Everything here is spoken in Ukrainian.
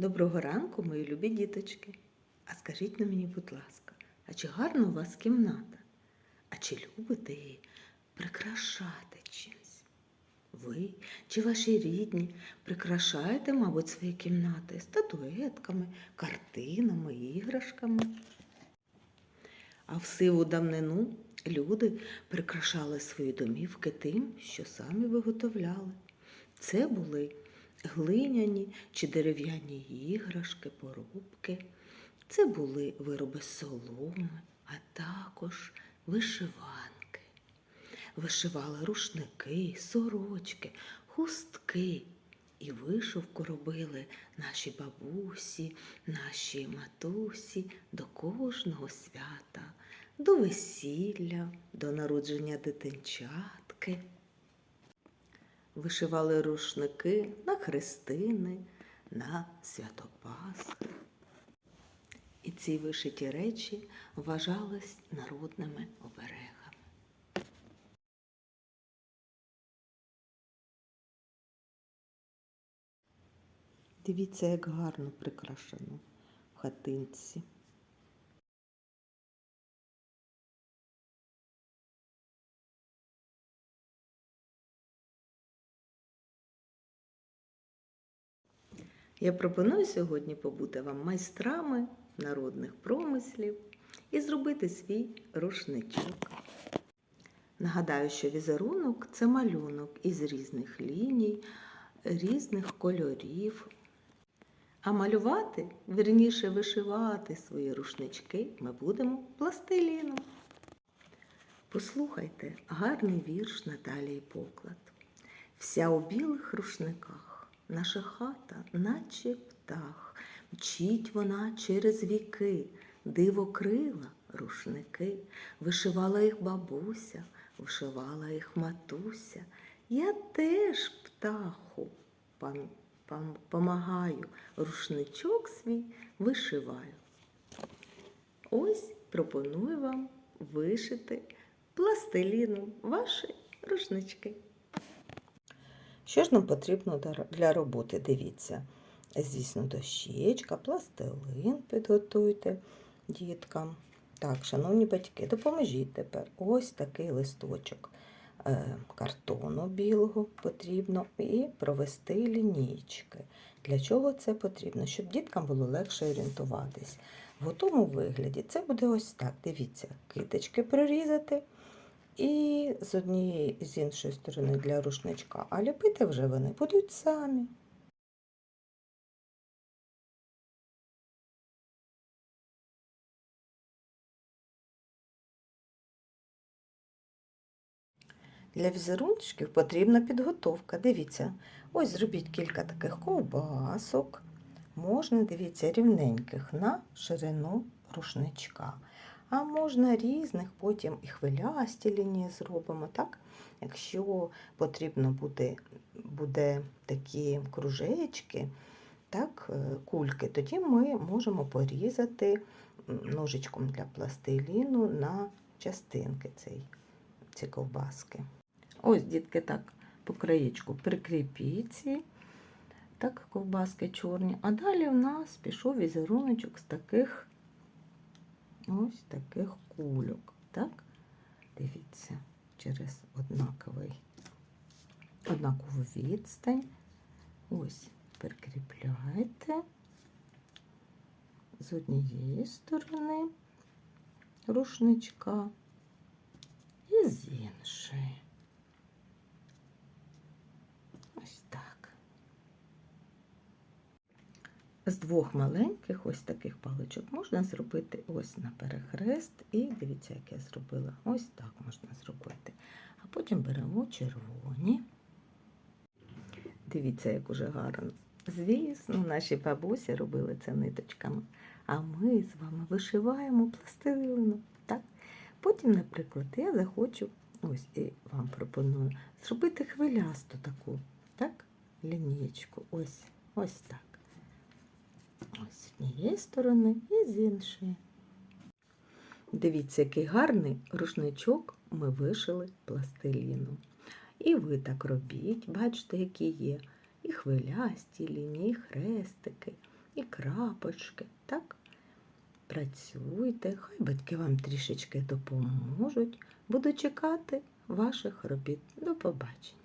Доброго ранку, мої любі діточки. А скажіть на мені, будь ласка, а чи гарна у вас кімната? А чи любите її прикрашати чимось? Ви чи ваші рідні прикрашаєте, мабуть, свої кімнати статуетками, картинами, іграшками? А в сиву давнину люди прикрашали свої домівки тим, що самі виготовляли. Це були глиняні чи дерев'яні іграшки, порубки. Це були вироби соломи, а також вишиванки. Вишивали рушники, сорочки, хустки. І вишивку робили наші бабусі, наші матусі до кожного свята, до весілля, до народження дитинчатки. Вишивали рушники на хрестини, на святопасхи. І ці вишиті речі вважались народними оберегами. Дивіться, як гарно прикрашено в хатинці. Я пропоную сьогодні побути вам майстрами народних промислів і зробити свій рушничок. Нагадаю, що візерунок це малюнок із різних ліній, різних кольорів. А малювати, вірніше вишивати свої рушнички ми будемо пластиліном. Послухайте гарний вірш Наталії Поклад. Вся у білих рушниках, наша хата, наче птах, мчить вона через віки, диво крила рушники, вишивала їх бабуся, вишивала їх матуся. Я теж птаху помагаю, рушничок свій вишиваю. Ось пропоную вам вишити пластиліном ваші рушнички. Що ж нам потрібно для- роботи? Дивіться. Звісно, дощечка, пластилин підготуйте діткам. Так, шановні батьки, допоможіть тепер. Ось такий листочок е, картону білого потрібно і провести лінійки. Для чого це потрібно? Щоб діткам було легше орієнтуватись. В готовому вигляді це буде ось так. Дивіться, киточки прорізати. І з однієї і з іншої сторони для рушничка. А ліпити вже вони будуть самі. Для візерунчиків потрібна підготовка. Дивіться, ось зробіть кілька таких ковбасок. Можна, дивіться, рівненьких на ширину рушничка. А можна різних, потім і хвилясті лінії зробимо. так? Якщо потрібно буде, буде такі кружечки, так, е, кульки, тоді ми можемо порізати ножичком для пластиліну на частинки цей, ці ковбаски. Ось, дітки, так, по краєчку прикріпіть ці так, ковбаски чорні. А далі в нас пішов візеруночок з таких ось таких кульок. Так? Дивіться, через однаковий, однакову відстань. Ось прикріпляйте з однієї сторони рушничка і з іншої. Ось так. З двох маленьких ось таких паличок можна зробити ось на перехрест. І дивіться, як я зробила. Ось так можна зробити. А потім беремо червоні. Дивіться, як уже гарно. Звісно, наші бабусі робили це ниточками. А ми з вами вишиваємо пластилином. Так? Потім, наприклад, я захочу, ось і вам пропоную, зробити хвилясту таку, так? Лінієчку. Ось, ось так. Ось з однієї сторони і з іншої. Дивіться, який гарний рушничок ми вишили пластиліном. І ви так робіть, бачите, які є. І хвилясті лінії, і хрестики, і крапочки, так? Працюйте, хай батьки вам трішечки допоможуть. Буду чекати ваших робіт. До побачення.